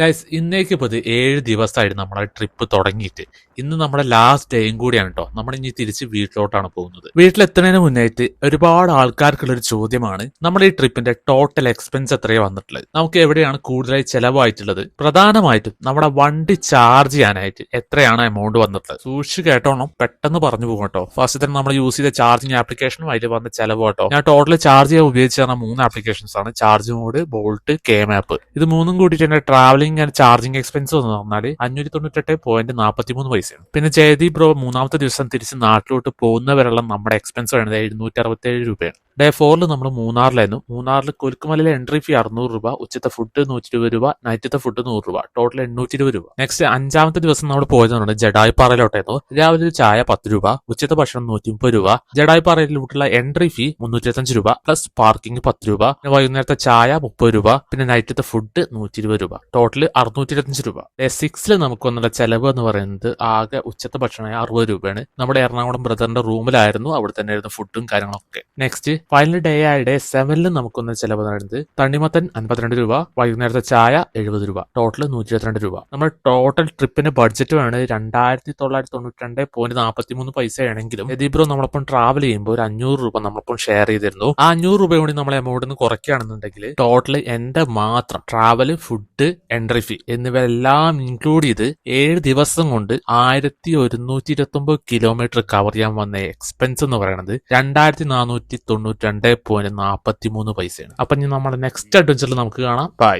Guys ഇന്നേക്ക് ഇപ്പോൾ ഇത് ഏഴ് ദിവസമായിട്ട് നമ്മളെ ട്രിപ്പ് തുടങ്ങിയിട്ട്. ഇന്ന് നമ്മുടെ ലാസ്റ്റ് ഡേയും കൂടിയാണ് കേട്ടോ നമ്മൾ ഇനി തിരിച്ച് വീട്ടിലോട്ടാണ് പോകുന്നത്. വീട്ടിലെത്തുന്നതിന് മുന്നേറ്റ് ഒരുപാട് ആൾക്കാർക്കുള്ള ഒരു ചോദ്യമാണ് നമ്മുടെ ഈ ട്രിപ്പിന്റെ ടോട്ടൽ എക്സ്പെൻസ് എത്രയാണ് വന്നിട്ടുള്ളത്? നമുക്ക് എവിടെയാണ് കൂടുതലായി ചെലവായിട്ടുള്ളത്? പ്രധാനമായിട്ടും നമ്മുടെ വണ്ടി ചാർജ് ചെയ്യാനായിട്ട് എത്രയാണ് എമൗണ്ട് വന്നിട്ടുള്ളത്? സൂക്ഷിച്ച് കേട്ടോണം പെട്ടെന്ന് പറഞ്ഞു പോകും കേട്ടോ ഫസ്റ്റ് തന്നെ നമ്മൾ യൂസ് ചെയ്ത ചാർജിങ് ആപ്ലിക്കേഷനും അതിൽ വന്ന ചെലവ് കേട്ടോ ഞാൻ ടോട്ടൽ ചാർജ് ചെയ്യാൻ ഉപയോഗിച്ച് പറഞ്ഞ മൂന്ന് ആപ്ലിക്കേഷൻസ് ആണ്. Charge mod bolt K map ഇത് മൂന്നും കൂടിയിട്ട് എന്റെ ട്രാവലിംഗ് ആൻഡ് ചാർജിങ് എക്സ്പെൻസ് എന്ന് പറഞ്ഞാൽ അഞ്ഞൂറ്റി തൊണ്ണൂറ്റെട്ട് പോയിന്റ് നാൽപ്പത്തി മൂന്ന് പൈസയാണ്. പിന്നെ ജയദീപ് ബ്രോ മൂന്നാമത്തെ ദിവസം തിരിച്ച് നാട്ടിലോട്ട് പോകുന്നവരെല്ലാം നമ്മുടെ എക്സ്പെൻസ് വരുന്നത് എഴുന്നൂറ്റി അറുപത്തേഴ് രൂപയാണ്. ഡേ ഫോറിൽ നമ്മൾ മൂന്നാറിലായിരുന്നു. മൂന്നാറിൽ കൊൽക്കുമലയിലെ എൻട്രി ഫീ അറുന്നൂറ് രൂപ ഉച്ചത്തെ ഫുഡ് നൂറ്റി ഇരുപത് രൂപ നൈറ്റത്തെ ഫുഡ് നൂറ് രൂപ. ടോട്ടൽ എണ്ണൂറ്റി ഇരുപത് രൂപ. നെക്സ്റ്റ് അഞ്ചാമത്തെ ദിവസം നമ്മൾ പോയതാണ് ജഡായിപ്പാറയിലോട്ടായിരുന്നു. രാവിലെ ഒരു ചായ പത്ത് രൂപ ഉച്ചത്തെ ഭക്ഷണം നൂറ്റി മുപ്പത് രൂപ. ജഡായിപ്പാറയിലോട്ടുള്ള എൻട്രി ഫീ മുന്നൂറ്റി രൂപ പ്ലസ് പാർക്കിംഗ് പത്ത് രൂപ. പിന്നെ വൈകുന്നേരത്തെ ചായ മുപ്പത് രൂപ. പിന്നെ നൈറ്റത്തെ ഫുഡ് നൂറ്റി ഇരുപത് രൂപ. ടോട്ടൽ അറുന്നൂറ്റി ഇരുപത്തഞ്ച് രൂപ. സിക്സിൽ നമുക്ക് വന്നുള്ള ചെലവ് എന്ന് പറയുന്നത് ആകെ ഉച്ചത്തെ ഭക്ഷണമായ അറുപത് രൂപയാണ്. നമ്മുടെ എറണാകുളം ബ്രദറിന്റെ റൂമിലായിരുന്നു അവിടെ തന്നെ ആയിരുന്നു ഫുഡും കാര്യങ്ങളൊക്കെ. നെക്സ്റ്റ് ഫൈനൽ ഡേ ആയ ഡേ സെവനിൽ നമുക്കൊന്ന് ചെലവ് എന്ന് പറയുന്നത് തണ്ണിമത്തൻ അൻപത്തിരണ്ട് രൂപ വൈകുന്നേരത്തെ ചായ എഴുപത് രൂപ ടോട്ടൽ നൂറ്റി ഇരുപത്തിരണ്ട് രൂപ. നമ്മുടെ ടോട്ടൽ ട്രിപ്പിന്റെ ബഡ്ജറ്റ് വേണത് രണ്ടായിരത്തി തൊള്ളായിരത്തി തൊണ്ണൂറ്റി രണ്ട് പോയിന്റ് നാൽപ്പത്തി മൂന്ന് പൈസ ആണെങ്കിലും എതിബ്രോ നമ്മളൊപ്പം ട്രാവൽ ചെയ്യുമ്പോൾ ഒരു അഞ്ഞൂറ് രൂപ നമ്മളൊപ്പം ഷെയർ ചെയ്തിരുന്നു. ആ അഞ്ഞൂറ് രൂപ കൂടി നമ്മൾ എമൗണ്ട് നിന്ന് കുറയ്ക്കുകയാണെന്നുണ്ടെങ്കിൽ ടോട്ടൽ എന്റെ മാത്രം ട്രാവൽ ഫുഡ് എൻട്രി ഫീ എന്നിവയെല്ലാം ഇൻക്ലൂഡ് ചെയ്ത് ഏഴ് ദിവസം കൊണ്ട് ആയിരത്തി ഒരുന്നൂറ്റി ഇരുപത്തി ഒമ്പത് കിലോമീറ്റർ കവർ ചെയ്യാൻ വന്ന എക്സ്പെൻസ് എന്ന് പറയുന്നത് രണ്ടായിരത്തി നാനൂറ്റി തൊണ്ണൂറ്റി രണ്ട് പോയിന്റ് നാൽപ്പത്തി മൂന്ന് പൈസയാണ്. അപ്പൊ ഇനി നമ്മുടെ നെക്സ്റ്റ് അഡ്വഞ്ചറിൽ നമുക്ക് കാണാം. ബൈ